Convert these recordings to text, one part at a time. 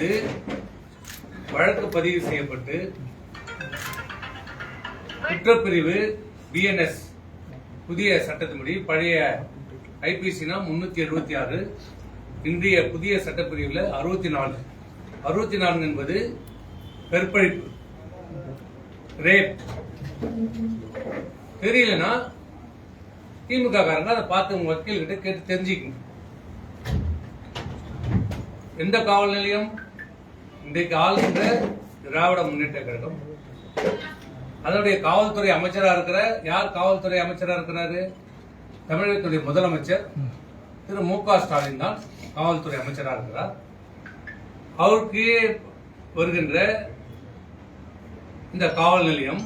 மீது வழக்கு பதிவு செய்யப்பட்டு குற்றப்பிரிவு பிஎன்எஸ் புதிய சட்டத்தின்படி பழைய ஐபிசினா முன்னூத்தி எழுபத்தி ஆறு இன்றைய புதிய சட்டப்பிரிவில் அறுபத்தி நாலு. அறுபத்தி நான்கு என்பது கற்பழிப்பு ரேப் தெரியலனா திமுக காரங்க அதை பார்த்து உங்க வக்கீல்கிட்ட கேட்டு தெரிஞ்சுக்கணும். எந்த காவல் நிலையம்? இன்றைக்கு ஆளுகின்ற திராவிட முன்னேற்ற கழகம். அதனுடைய காவல்துறை அமைச்சரா இருக்கிற யார் காவல்துறை அமைச்சரா இருக்கிறாரு? தமிழகத்துடைய முதலமைச்சர் திரு மு க ஸ்டாலின் தான் காவல்துறை அமைச்சரா இருக்கிறார். அவருக்கு வருகின்ற இந்த காவல் நிலையம்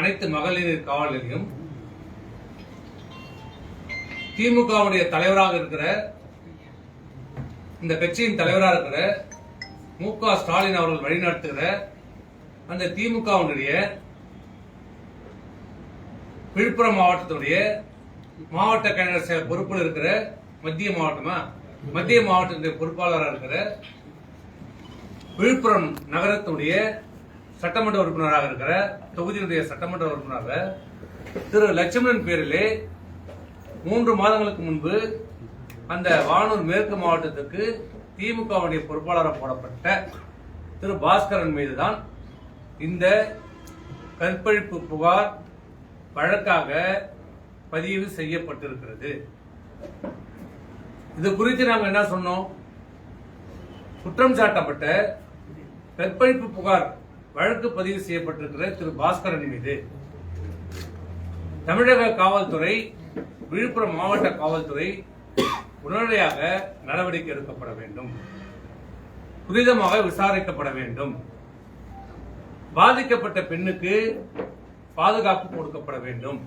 அனைத்து மகளிர் காவல் நிலையம் திமுகவுடைய தலைவராக இருக்கிற இந்த கட்சியின் தலைவராக இருக்கிற மு. க. ஸ்டாலின் அவர்கள் வழிநடத்துகிற அந்த திமுகவினுடைய விழுப்புரம் மாவட்டத்துடைய மாவட்ட கழக செயல் பொறுப்பில் இருக்கிற மத்திய மாவட்டமா? மத்திய மாவட்டத்தின் பொறுப்பாளராக இருக்கிற விழுப்புரம் நகரத்துடைய சட்டமன்ற உறுப்பினராக இருக்கிற தொகுதியினுடைய சட்டமன்ற உறுப்பினராக திரு. லட்சுமணன் பேரிலே மூன்று மாதங்களுக்கு முன்பு அந்த வானூர் மேற்கு மாவட்டத்துக்கு திமுகவுடைய பொறுப்பாளராக போடப்பட்ட திரு பாஸ்கரன் மீதுதான் இந்த கற்பழிப்பு புகார் வழக்காக பதிவு செய்யப்பட்டிருக்கிறது. இது குறித்து நாங்கள் என்ன சொன்னோம்? குற்றம் சாட்டப்பட்ட கற்பழிப்பு புகார் வழக்கு பதிவு செய்யப்பட்டிருக்கிற திரு பாஸ்கரன் மீது தமிழக காவல்துறை விழுப்புரம் மாவட்ட காவல்துறை உடனடியாக நடவடிக்கை எடுக்கப்பட வேண்டும். துரிதமாக விசாரிக்கப்பட வேண்டும். பாதிக்கப்பட்ட பெண்ணுக்கு பாதுகாப்பு கொடுக்கப்பட வேண்டும்.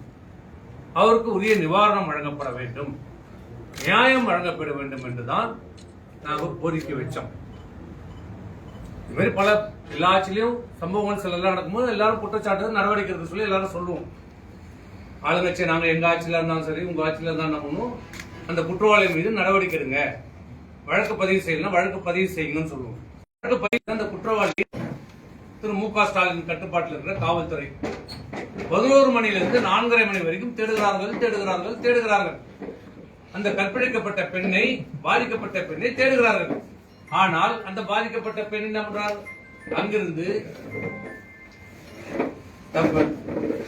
அவருக்கு உரிய நிவாரணம் வழங்கப்பட வேண்டும். நியாயம் வழங்கப்பட வேண்டும் என்றுதான் நாங்கள் கோரிக்கை வச்சோம். இது மாதிரி பல எல்லா ஆட்சியிலையும் சம்பவங்கள் சில எல்லாம் நடக்கும்போது எல்லாரும் குற்றச்சாட்டு நடவடிக்கை எடுக்க சொல்லி எல்லாரும் சொல்லுவோம். ஆளுங்கட்சி நாங்க எங்க ஆட்சியில இருந்தாலும் சரி உங்க ஆட்சியில இருந்தாலும் என்ன பண்ணுவோம் அந்த குற்றவாளி மீது நடவடிக்கை எடுங்க. வழக்கு பதிவு செய்யணும் வழக்கு பதிவு செய்யணும்னு சொல்லுவோம். வழக்கு பதிவு அந்த குற்றவாளி திரு மு க ஸ்டாலின் கட்டுப்பாட்டில் இருக்கிற காவல்துறை. பதினோரு மணியிலிருந்து நான்கரை மணி வரைக்கும் தேடுகிறார்கள் தேடுகிறார்கள் தேடுகிறார்கள். அந்த கற்பழிக்கப்பட்ட பெண்ணை பாதிக்கப்பட்ட பெண்ணை தேடுகிறார்கள். ஆனால் அந்த பாதிக்கப்பட்ட பெண் என்ன பண்றார்? அங்கிருந்து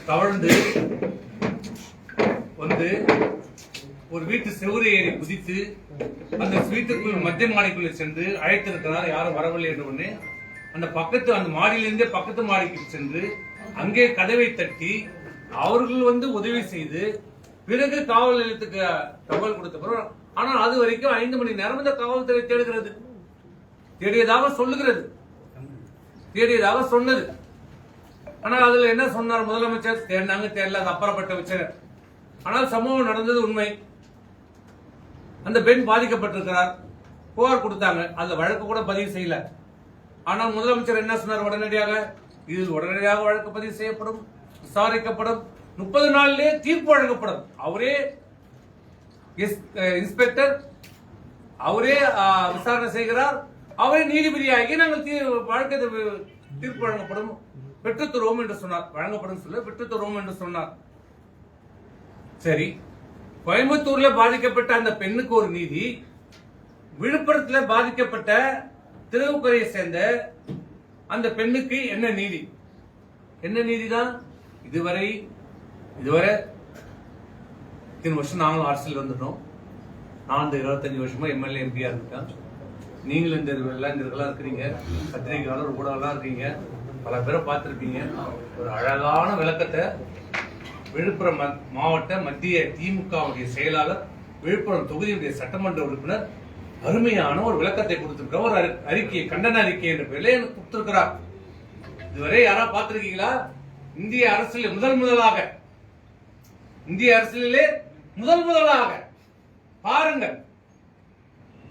தவழ்ந்து வந்து ஒரு வீட்டு செவுரை ஏறி குதித்து அந்த வீட்டுக்குள் மத்திய மாடிக்குள்ள சென்று அழைத்திருக்கிறார். யாரும் வரவில்லை என்ற உடனே அந்த பக்கத்து அந்த மாடியிலிருந்தே பக்கத்து மாடிக்கு சென்று அங்கே கதவை தட்டி அவர்கள் வந்து உதவி செய்து பிறகு காவல் நிலையத்துக்கு தகவல் கொடுத்த பிறகு ஆனால் அது வரைக்கும் ஐந்து மணி நேரம் இந்த காவல்துறை தேடுகிறது. தேடியதாக சொல்லுகிறது. தேடியதாக சொன்னது. ஆனால் அதுல என்ன சொன்னார் முதலமைச்சர்? தேடினாங்க தேடல அது அப்புறப்பட்ட விஷயம் ஆனால் சம்பவம் நடந்தது உண்மை. அந்த பெண் பாதிக்கப்பட்டிருக்கிறார். புகார் கொடுத்தாங்க. அந்த வழக்கு கூட பதிவு செய்யல. ஆனால் முதலமைச்சர் என்ன சொன்னார் உடனடியாக? இதில் உடனடியாக வழக்கு பதிவு செய்யப்படும் விசாரிக்கப்படும். முப்பது நாளிலே தீர்ப்பு வழங்கப்படும். அவரே இன்ஸ்பெக்டர். அவரே விசாரணை செய்கிறார். அவரே நீதிபதியாகி நாங்கள் தீ- வழக்கு தீர்ப்பு வழங்கப்படும். பெற்றுத்தருவோம் என்று சொன்னார். வழங்கப்படும் சொல்ல பெற்றுத்தருவோம் என்று சொன்னார். சரி. கோயம்புத்தூர்ல பாதிக்கப்பட்ட அந்த பெண்ணுக்கு ஒரு நீதி விழுப்புரத்துல பாதிக்கப்பட்ட திருவுக்கரையை சேர்ந்த அந்த பெண்ணுக்கு என்ன நீதி? என்ன நீதிதான்? இதுவரை இதுவரை இத்தனை வருஷம் நாங்களும் அரசியல் வந்துட்டோம். நான் இந்த இருபத்தஞ்சு வருஷமா எம்எல்ஏ எம்பியா இருக்கேன் நீங்களும் இந்த இளைஞர்களா இருக்கிறீங்க. பத்திரிகையாளர் ஊடகம்லாம் இருக்கீங்க. பல பேரை பார்த்திருப்பீங்க. ஒரு அழகான விளக்கத்தை விழுப்புரம் மாவட்ட மத்திய திமுகவுடைய செயலாளர் விழுப்புரம் தொகுதியுடைய சட்டமன்ற உறுப்பினர் அருமையான ஒரு விளக்கத்தை கொடுத்திருக்கிறார். ஒரு அறி- அறிக்கை கண்டன அறிக்கை என்ற பேரில் எனக்கு கொடுத்திருக்கிறார். இதுவரை யாரா பார்த்திருக்கீங்களா? இந்திய அரசியல் முதல் முதலாக இந்திய அரசியலிலே முதல் முதலாக பாருங்கள்.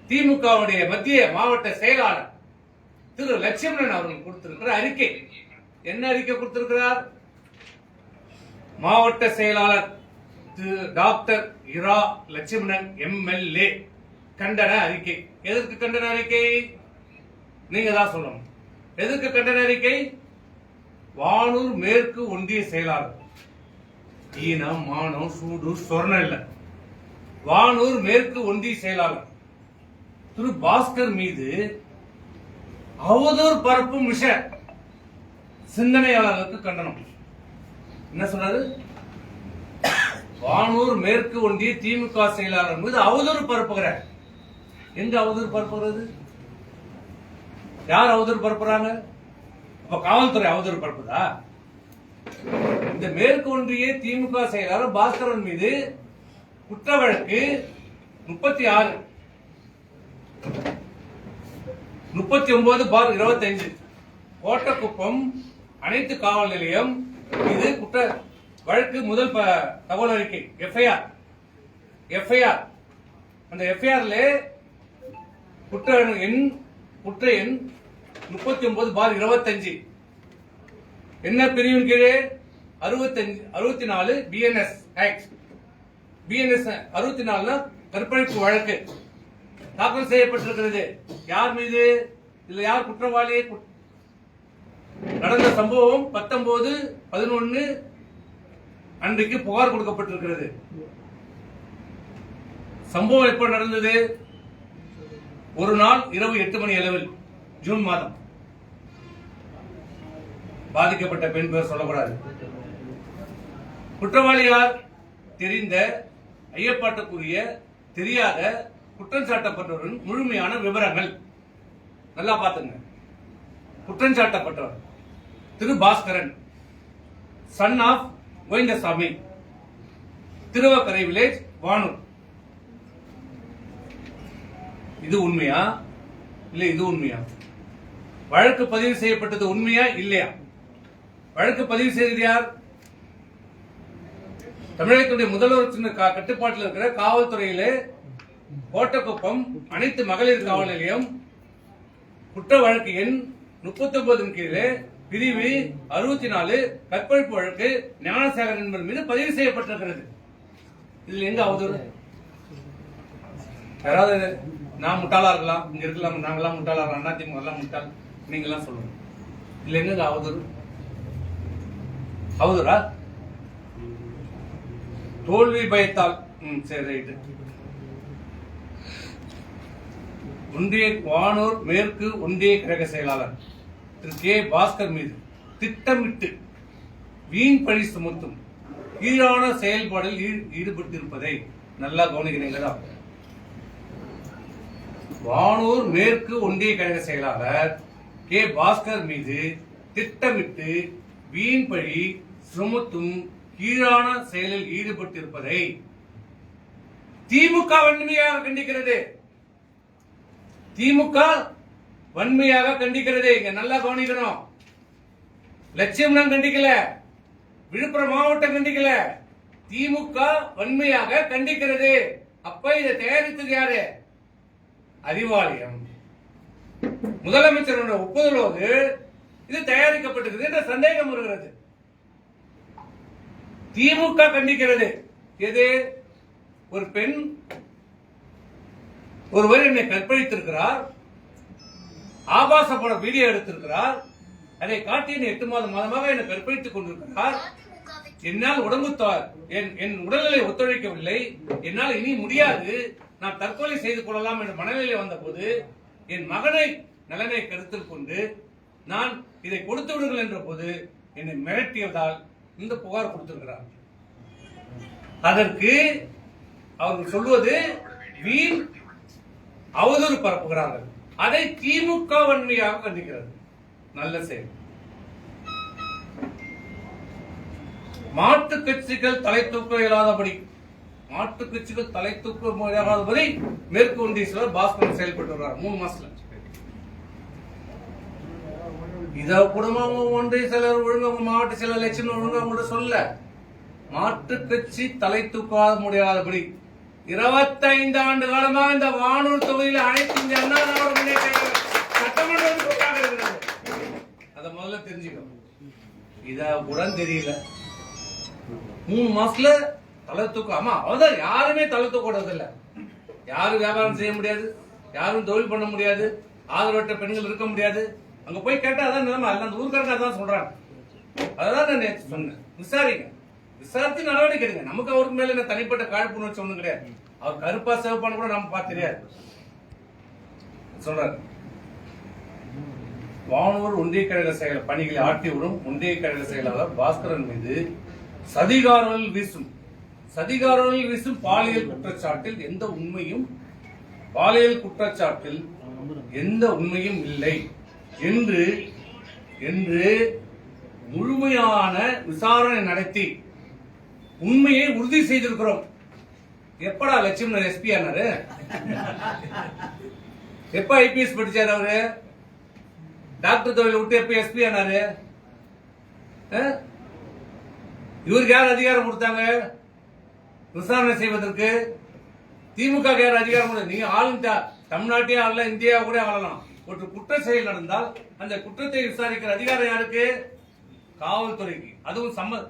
திமுகவுடைய மத்திய மாவட்ட செயலாளர் திரு லட்சுமணன் அவர்கள் கொடுத்திருக்கிற அறிக்கை. என்ன அறிக்கை கொடுத்திருக்கிறார்? மாவட்ட செயலாளர் திரு டாக்டர் இரா லட்சுமணன் எம்எல்ஏ. கண்டன அறிக்கை. எதற்கு கண்டன அறிக்கை? நீங்க தான் சொல்லணும். எதற்கு கண்டன அறிக்கை? வானூர் மேற்கு ஒன்றிய செயலாளர். ஈனம் மானம் சூடு சொர்ணம் இல்லை. வானூர் மேற்கு ஒன்றிய செயலாளர். திரு பாஸ்கர் மீது அவதூறு பரப்பும் விஷ சிந்தனையாளர்களுக்கு கண்டனம். என்ன சொன்னாரு வானூர் மேற்கு ஒன்றிய திமுக செயலாளர் மீது அவதூறு பரப்புகிறார் எங்க அவதூறு பரப்புகிறது? யார் அவதூறு பரப்புறாங்க? அப்ப காவல்துறை அவதூறு பரப்புதா? இந்த மேற்கு ஒன்றிய திமுக செயலாளர் பாஸ்கரன் மீது குற்ற வழக்கு முப்பத்தி ஆறு. முப்பத்தி ஒன்பது பார் இருபத்தஞ்சு கோட்டக்குப்பம் அனைத்து காவல் நிலையம் இது குற்ற வழக்கு முதல் ப- தகவல் அறிக்கை. எஃப்ஐஆர் எஃப்ஐஆர் அந்த எஃப்ஐஆர்ல குற்ற எண் குற்ற எண் முப்பத்தி ஒன்பது பார் இருபத்தஞ்சு. என்ன பிரிவின் கீழே? அறுபத்தஞ்சு அறுபத்தி நாலு பிஎன்எஸ் ஆக்ட் பிஎன்எஸ் அறுபத்தி நாலுல கற்பழிப்பு வழக்கு. தாக்கல் செய்யப்பட்டிருக்கிறது. யார் மீது? இதுல யார் குற்றவாளி? குட்- நடந்த சம்பவம் பத்தொன்பது பதினொன்னு அன்றைக்கு புகார் கொடுக்கப்பட்டிருக்கிறது. சம்பவம் எப்ப நடந்தது? ஒரு நாள் இரவு எட்டு மணி அளவில் ஜூன் மாதம். பாதிக்கப்பட்ட பெண் பேர் சொல்லக்கூடாது. குற்றவாளியார் தெரிந்த ஐயப்பாட்டுக்குரிய தெரியாத குற்றம் சாட்டப்பட்டவரின் முழுமையான விவரங்கள். நல்லா பாத்துங்க குற்றம் சாட்டப்பட்டவர். திரு Baskaran son of Govindasamy. Thiruvakkarai village Vanur. இது உண்மையா? இல்ல இது உண்மையா? வழக்கு பதிவு செய்யப்பட்டது உண்மையா? இல்லையா? வழக்கு பதிவு செய்தது யார்? தமிழகத்துடைய முதல்வர் சின்ன கட்டுப்பாட்டில் இருக்கிற காவல்துறையிலே கோட்டக்குப்பம் அனைத்து மகளிர் காவல் நிலையம் குற்ற வழக்கு எண் முப்பத்தி ஒன்பதின் கீழே பிரிவு அறுபத்தி நாலு கற்பழிப்பு வழக்கு ஞானசேகரன் என்பவர் மீது பதிவு செய்யப்பட்டிருக்கிறது. இதுல எங்க அவதூறு? யாராவது நான் முட்டாளா இருக்கலாம் இங்க இருக்கலாம் நாங்கெல்லாம் முட்டாளா இருக்கலாம் அண்ணா திமுக எல்லாம் முட்டாள் நீங்க எல்லாம் சொல்லணும் இதுல எங்க அவதூறு? அவதூறா? தோல்வி பயத்தால் ம் சரி ரைட்டு. ஒன்றிய வானூர் மேற்கு ஒன்றிய கழக செயலாளர். திரு கே பாஸ்கர் மீது திட்டமிட்டு வீண் பழி சுமத்தும் கீழான செயல்பாடில் ஈடுபட்டிருப்பதை நல்லா கவனிக்கிறீங்களா? வானூர் மேற்கு ஒன்றிய கழக செயலாளர் கே பாஸ்கர் மீது திட்டமிட்டு வீண் பழி சுமத்தும் கீழான செயலில் ஈடுபட்டிருப்பதை திமுக வன்மையாக கண்டிக்கிறது. திமுக வன்மையாக கண்டிக்கிறது. இங்க நல்லா கவனிக்கணும். லட்சியம்லாம் கண்டிக்கல. விழுப்புரம் மாவட்டம் கண்டிக்கல. திமுக வன்மையாக கண்டிக்கிறது. அப்ப இதை தயாரித்தது யாரு? அறிவாலயம். முதலமைச்சரோட ஒப்புதலோடு இது தயாரிக்கப்பட்டிருக்கிறது என்ற சந்தேகம் வருகிறது. திமுக கண்டிக்கிறது. எது? ஒரு பெண் ஒருவர் என்னை கற்பழித்திருக்கிறார். ஆபாச பட வீடியோ எடுத்திருக்கிறார். அதை காட்டி எட்டு மாதம் மாதமாக என்னை கற்பழித்துக் கொண்டிருக்கிறார். என்னால் உடம்பு என் என் உடல்நிலை ஒத்துழைக்கவில்லை. என்னால் இனி முடியாது. நான் தற்கொலை செய்து கொள்ளலாம் என்ற மனநிலை வந்தபோது என் மகனை நலனை கருத்தில் கொண்டு நான் இதை கொடுத்து விடுங்கள் என்ற போது என்னை மிரட்டியதால் இந்த புகார் கொடுத்திருக்கிறார். அதற்கு அவர்கள் சொல்வது வீண் அவதூறு பரப்புகிறார்கள். அதை திமுக வன்மையாக கண்டிக்கிறது. நல்ல செயல். மாட்டு கட்சிகள் தலை தூக்க இயலாதபடி மாட்டு கட்சிகள் தலை தூக்க இயலாதபடி மேற்கு ஒன்றிய சிலர் பாஸ்கரன் செயல்பட்டு வர்றார் மூணு மாசத்துல. இத குடும்பம் ஒன்றிய சிலர் ஒழுங்கா மாவட்ட சில லட்சம் ஒழுங்கா கூட சொல்ல மாட்டு கட்சி தலை தூக்காத முடியாதபடி இருபத்தைந்து ஆண்டு காலமாக இந்த வானூர் தொகுதியில் அனைத்து இந்த அண்ணா திராவிட முன்னேற்ற கழகம் சட்டமன்ற இருக்கிறது. அதை முதல்ல தெரிஞ்சுக்கணும். இத உடன் தெரியல. மூணு மாசத்துல தலை தூக்கம் ஆமா அவதான் யாருமே தலை தூக்க கூடாது இல்ல யாரும் வியாபாரம் செய்ய முடியாது. யாரும் தொழில் பண்ண முடியாது. ஆதரவற்ற பெண்கள் இருக்க முடியாது. அங்க போய் கேட்டா அதான் நிலைமை. அல்ல அந்த ஊர்க்காரங்க அதான் சொல்றாங்க. அதான் நான் நேற்று சொன்னேன். விசாரிங்க. விசாரித்து நடவடிக்கை எடுங்க. நமக்கு அவருக்கு மேல என்ன தனிப்பட்ட காழ்ப்புணர்ச்சி ஒண்ணும் கிடையாது. அவர் கருப்பா சேவப்பான கூட நம்ம பார்த்து தெரியாது. சொல்றாரு. வானூர் ஒன்றிய கழக செயல பணிகளை ஆட்டி வரும் ஒன்றிய கழக செயலாளர் பாஸ்கரன் மீது சதிகாரர்கள் வீசும். சதிகாரர்கள் வீசும் பாலியல் குற்றச்சாட்டில் எந்த உண்மையும் பாலியல் குற்றச்சாட்டில் எந்த உண்மையும் இல்லை என்று என்று முழுமையான விசாரணை நடத்தி உண்மையை உறுதி செய்திருக்கிறோம். எப்படா லட்சுமணன் எஸ்பி ஆனாரு? எப்ப ஐபிஎஸ் படிச்சார் அவரு? டாக்டர் தொழில் விட்டு எப்ப எஸ்பி ஆனாரு? இவருக்கு யார் அதிகாரம் கொடுத்தாங்க? விசாரணை செய்வதற்கு திமுக யார் அதிகாரம் கொடுத்தாங்க? நீங்க ஆளுந்தா தமிழ்நாட்டையே ஆளல இந்தியா கூட ஆளலாம். ஒரு குற்ற செயல் நடந்தால் அந்த குற்றத்தை விசாரிக்கிற அதிகாரம் யாருக்கு? காவல்துறைக்கு. அதுவும் சம்ம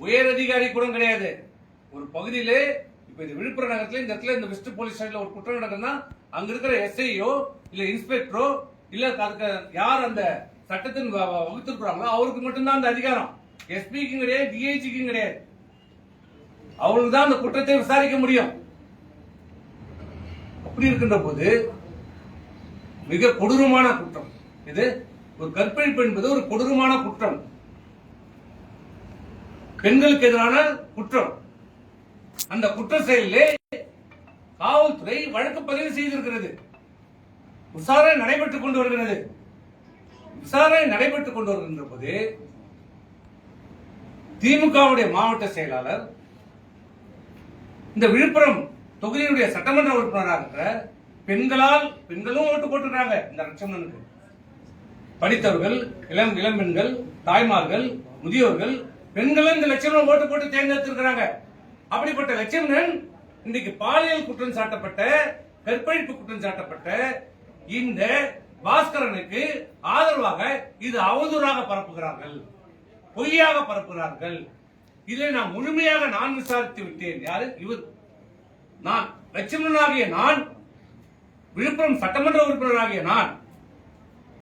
உயர் அதிகாரி கூட கிடையாது. ஒரு பகுதியிலே இப்ப இந்த விழுப்புரம் நகரத்துல இந்த இடத்துல இந்த வெஸ்ட் போலீஸ் ஸ்டேஷன்ல ஒரு குற்றம் நடக்குதுன்னா அங்க இருக்கிற எஸ்ஐயோ இல்ல இன்ஸ்பெக்டரோ இல்ல அதுக்கு யார் அந்த சட்டத்தின் வ- வகுத்திருக்கிறாங்களோ அவருக்கு மட்டும்தான் அந்த அதிகாரம். எஸ்பிக்கும் கிடையாது டிஐஜிக்கும் கிடையாது. அவங்களுக்கு தான் அந்த குற்றத்தை விசாரிக்க முடியும். அப்படி இருக்கின்ற போது மிக கொடூரமான குற்றம். இது ஒரு கற்பழிப்பு என்பது ஒரு கொடூரமான குற்றம். பெண்களுக்கு எதிரான குற்றம். அந்த குற்ற செயலிலே காவல்துறை வழக்கு பதிவு செய்திருக்கிறது. விசாரணை நடைபெற்றுக் கொண்டு வருகிறது. விசாரணை நடைபெற்றுக் கொண்டு வருகின்ற போது திமுகவுடைய மாவட்ட செயலாளர் இந்த விழுப்புரம் தொகுதியினுடைய சட்டமன்ற உறுப்பினராக இருக்கிற பெண்களால் பெண்களும் ஓட்டு போட்டுறாங்க இந்த லட்சுமணனுக்கு படித்தவர்கள் இளம் இளம்பெண்கள் தாய்மார்கள் முதியோர்கள் பெண்களும் இந்த லட்சுமணன் ஓட்டு போட்டு தேர்ந்தெடுத்திருக்கிறாங்க. அப்படிப்பட்ட லட்சுமணன் இன்றைக்கு பாலியல் குற்றம் சாட்டப்பட்ட கற்பழிப்பு குற்றம் சாட்டப்பட்ட இந்த பாஸ்கரனுக்கு ஆதரவாக இது அவதூறாக பரப்புகிறார்கள். பொய்யாக பரப்புகிறார்கள். இதை நான் முழுமையாக நான் விசாரித்து விட்டேன். யாரு? இவர். நான். லட்சுமணனாகிய நான். விழுப்புரம் சட்டமன்ற உறுப்பினராகிய நான்.